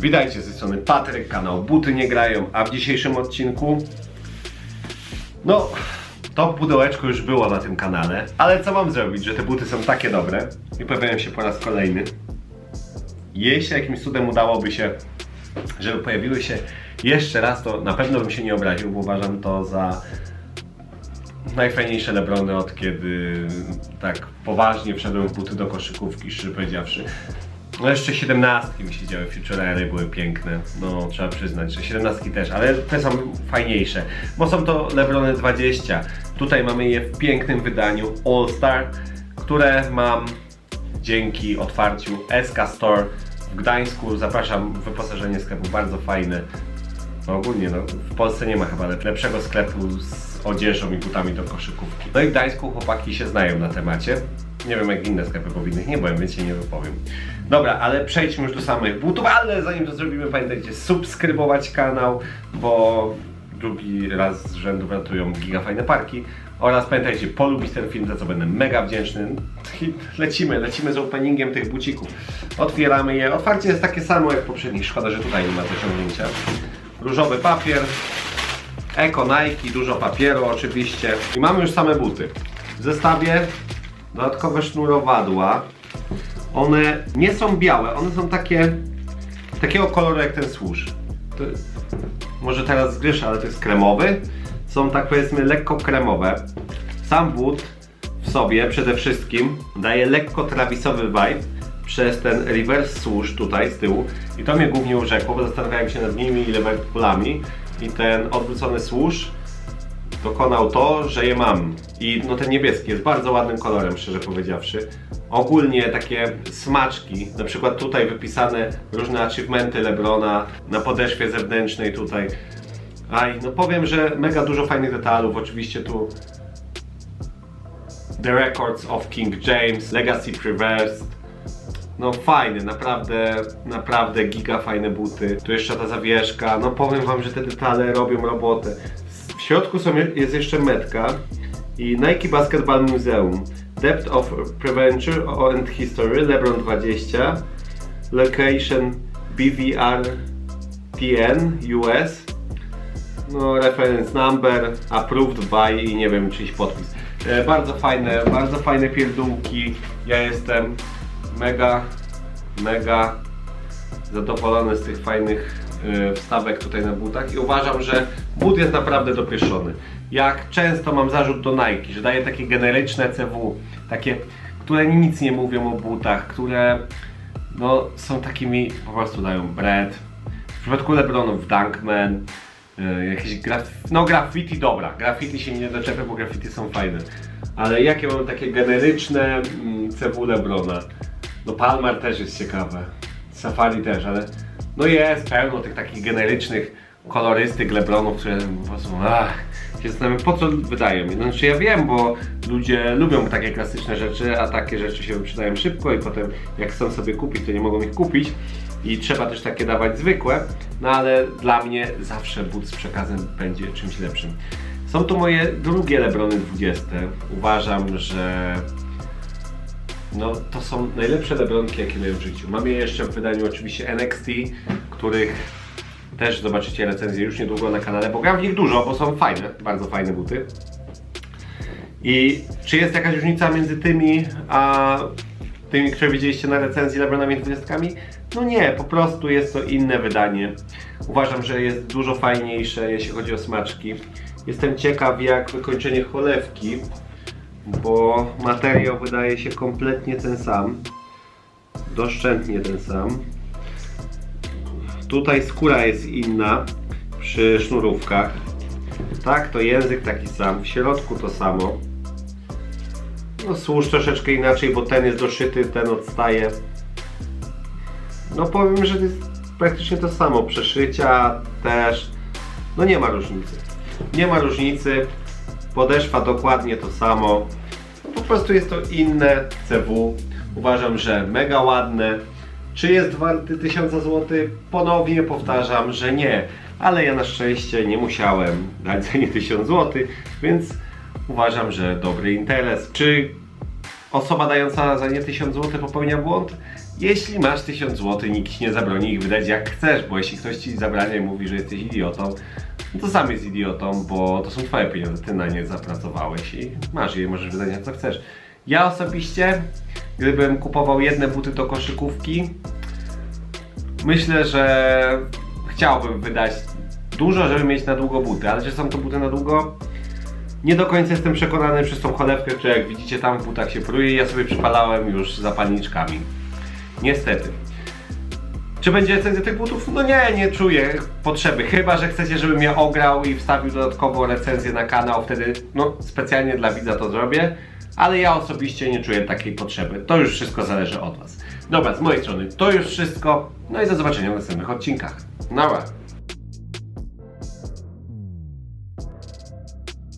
Witajcie z tej strony Patryk, kanał Buty Nie Grają, a w dzisiejszym odcinku no, to pudełeczko już było na tym kanale, ale co mam zrobić, że te buty są takie dobre i pojawiają się po raz kolejny. Jeśli jakimś cudem udałoby się, żeby pojawiły się jeszcze raz, to na pewno bym się nie obraził, bo uważam to za najfajniejsze Lebrony od kiedy tak poważnie wszedłem w buty do koszykówki, szczerze powiedziawszy. No jeszcze 17 mi się działy, Future Airy były piękne, no trzeba przyznać, że 17 też, ale te są fajniejsze, bo są to Lebrony 20. Tutaj mamy je w pięknym wydaniu All Star, które mam dzięki otwarciu SK Store w Gdańsku. Zapraszam, wyposażenie sklepu bardzo fajne. No ogólnie, no, w Polsce nie ma chyba lep- lepszego sklepu z odzieżą i butami do koszykówki. No i w Gdańsku chłopaki się znają na temacie. Nie wiem jak inne sklepy powinny, nie byłem, więc się nie wypowiem. Dobra, ale przejdźmy już do samych butów, ale zanim to zrobimy, pamiętajcie subskrybować kanał, bo drugi raz z rzędu wratują giga fajne parki. Oraz pamiętajcie, polubić ten film, za co będę mega wdzięczny. Lecimy, lecimy z openingiem tych bucików. Otwieramy je. Otwarcie jest takie samo jak poprzednich, szkoda, że tutaj nie ma dociągnięcia. Różowy papier, Eko Nike, dużo papieru oczywiście. I mamy już same buty. W zestawie dodatkowe sznurowadła. One nie są białe, one są takie takiego koloru jak ten służ. Może teraz zgryszę, ale to jest kremowy. Są tak powiedzmy lekko kremowe. Sam but w sobie przede wszystkim daje lekko trawisowy vibe przez ten reverse swoosh tutaj z tyłu i to mnie głównie urzekło, bo zastanawiałem się nad nimi i Liverpoolami i ten odwrócony swoosh dokonał to, że je mam. I no ten niebieski jest bardzo ładnym kolorem, szczerze powiedziawszy. Ogólnie takie smaczki, na przykład tutaj wypisane różne achievementy Lebrona na podeszwie zewnętrznej tutaj. Aj, no powiem, że mega dużo fajnych detalów, oczywiście tu The Records of King James, Legacy Preversed. No fajny, naprawdę, naprawdę giga fajne buty. Tu jeszcze ta zawieszka, no powiem wam, że te detale robią robotę. Środku są, jest jeszcze metka i Nike Basketball Museum. Depth of Preventure and History, LeBron 20. Location BVR TN US. No, reference number, approved by i nie wiem, czyjś podpis. E, bardzo fajne, bardzo fajne pierdółki. Ja jestem mega, mega zadowolony z tych fajnych e, wstawek tutaj na butach i uważam, że but jest naprawdę dopieszony. Jak często mam zarzut do Nike, że daje takie generyczne CW, takie, które nic nie mówią o butach, które no, są takimi, po prostu dają bread. W przypadku Lebronów Dunkman, e, jakieś graf... no graffiti dobra, graffiti się nie doczepię, bo graffiti są fajne. Ale jakie mamy takie generyczne mm, CW Lebrona? No Palmar też jest ciekawe, Safari też, ale no jest pełno tych takich generycznych kolorystyk Lebronów, które po prostu ach, się zastanawiam po co wydają. Znaczy ja wiem, bo ludzie lubią takie klasyczne rzeczy, a takie rzeczy się wyprzedają szybko i potem jak chcą sobie kupić, to nie mogą ich kupić i trzeba też takie dawać zwykłe, no ale dla mnie zawsze but z przekazem będzie czymś lepszym. Są tu moje drugie Lebrony 20. Uważam, że no, to są najlepsze Lebronki, jakie miałem w życiu. Mam je jeszcze w wydaniu oczywiście NXT, których też zobaczycie recenzję już niedługo na kanale, bo gram w nich dużo, bo są fajne, bardzo fajne buty. I czy jest jakaś różnica między tymi, a tymi, które widzieliście na recenzji Lebronami 20? No nie, po prostu jest to inne wydanie. Uważam, że jest dużo fajniejsze, jeśli chodzi o smaczki. Jestem ciekaw, jak wykończenie cholewki, bo materiał wydaje się kompletnie ten sam. Doszczętnie ten sam. Tutaj skóra jest inna przy sznurówkach. Tak, to język taki sam. W środku to samo. No służ troszeczkę inaczej, bo ten jest doszyty, ten odstaje. No powiem, że to jest praktycznie to samo. Przeszycia też. No nie ma różnicy. Nie ma różnicy. Podeszwa dokładnie to samo. No po prostu jest to inne CW. Uważam, że mega ładne. Czy jest warty 1000 zł? Ponownie powtarzam, że nie. Ale ja na szczęście nie musiałem dać za nie 1000 zł, więc uważam, że dobry interes. Czy osoba dająca za nie 1000 zł popełnia błąd? Jeśli masz 1000 zł, nikt ci nie zabroni ich wydać jak chcesz, bo jeśli ktoś ci zabrania i mówi, że jesteś idiotą, no to sam jest idiotą, bo to są twoje pieniądze, ty na nie zapracowałeś i masz je, możesz wydać na co chcesz. Ja osobiście, gdybym kupował jedne buty do koszykówki, myślę, że chciałbym wydać dużo, żeby mieć na długo buty, ale czy są to buty na długo? Nie do końca jestem przekonany przez tą cholewkę, która jak widzicie tam w butach się pruje, ja sobie przypalałem już zapalniczkami. Niestety. Czy będzie recenzja tych butów? No nie, nie czuję potrzeby. Chyba, że chcecie, żebym ja ograł i wstawił dodatkową recenzję na kanał, wtedy no specjalnie dla widza to zrobię. Ale ja osobiście nie czuję takiej potrzeby. To już wszystko zależy od Was. Dobra, z mojej strony to już wszystko. No i do zobaczenia w następnych odcinkach. Nara!